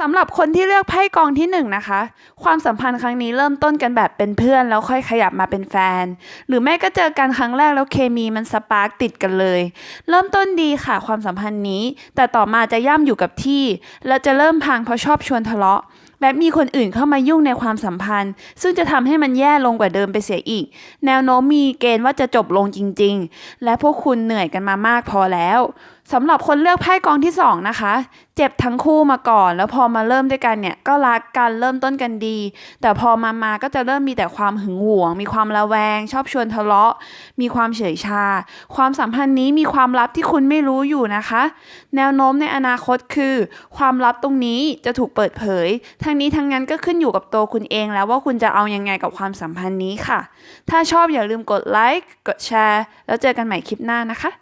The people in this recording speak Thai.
สำหรับคนที่เลือกไพ่กองที่หนึ่งนะคะ ความสัมพันธ์ครั้งนี้เริ่มต้นกันแบบเป็นเพื่อนแล้วค่อยขยับมาเป็นแฟน หรือแม่ก็เจอกันครั้งแรกแล้วเคมีมันสปาร์กติดกันเลย เริ่มต้นดีค่ะความสัมพันธ์นี้ แต่ต่อมาจะย่ำอยู่กับที่ แล้วจะเริ่มพังเพราะชอบชวนทะเลาะ และมีคนอื่นเข้ามายุ่งในความสัมพันธ์ ซึ่งจะทำให้มันแย่ลงกว่าเดิมไปเสียอีก แนวโน้มมีเกณฑ์ว่าจะจบลงจริง ๆ และพวกคุณเหนื่อยกันมามากพอแล้ว สำหรับคนเลือกไพ่กองที่สองนะคะ เจ็บทั้งคู่มาก่อน แล้วพอมาเริ่มด้วยกันเนี่ยก็รักกันเริ่มต้นกันดี แต่พอมามาก็จะเริ่มมีแต่ความหึงหวง มีความระแวง ชอบชวนทะเลาะ มีความเฉยชา ความสัมพันธ์นี้มีความลับที่คุณไม่รู้อยู่นะคะ แนวโน้มในอนาคตคือ ความลับตรงนี้จะถูกเปิดเผย ทั้งนี้ทั้งนั้นก็ขึ้นอยู่กับตัวคุณเองแล้วว่าคุณจะเอายังไงกับความสัมพันธ์นี้ค่ะ ถ้าชอบอย่าลืมกดไลค์กดแชร์แล้วเจอกันใหม่คลิปหน้านะคะ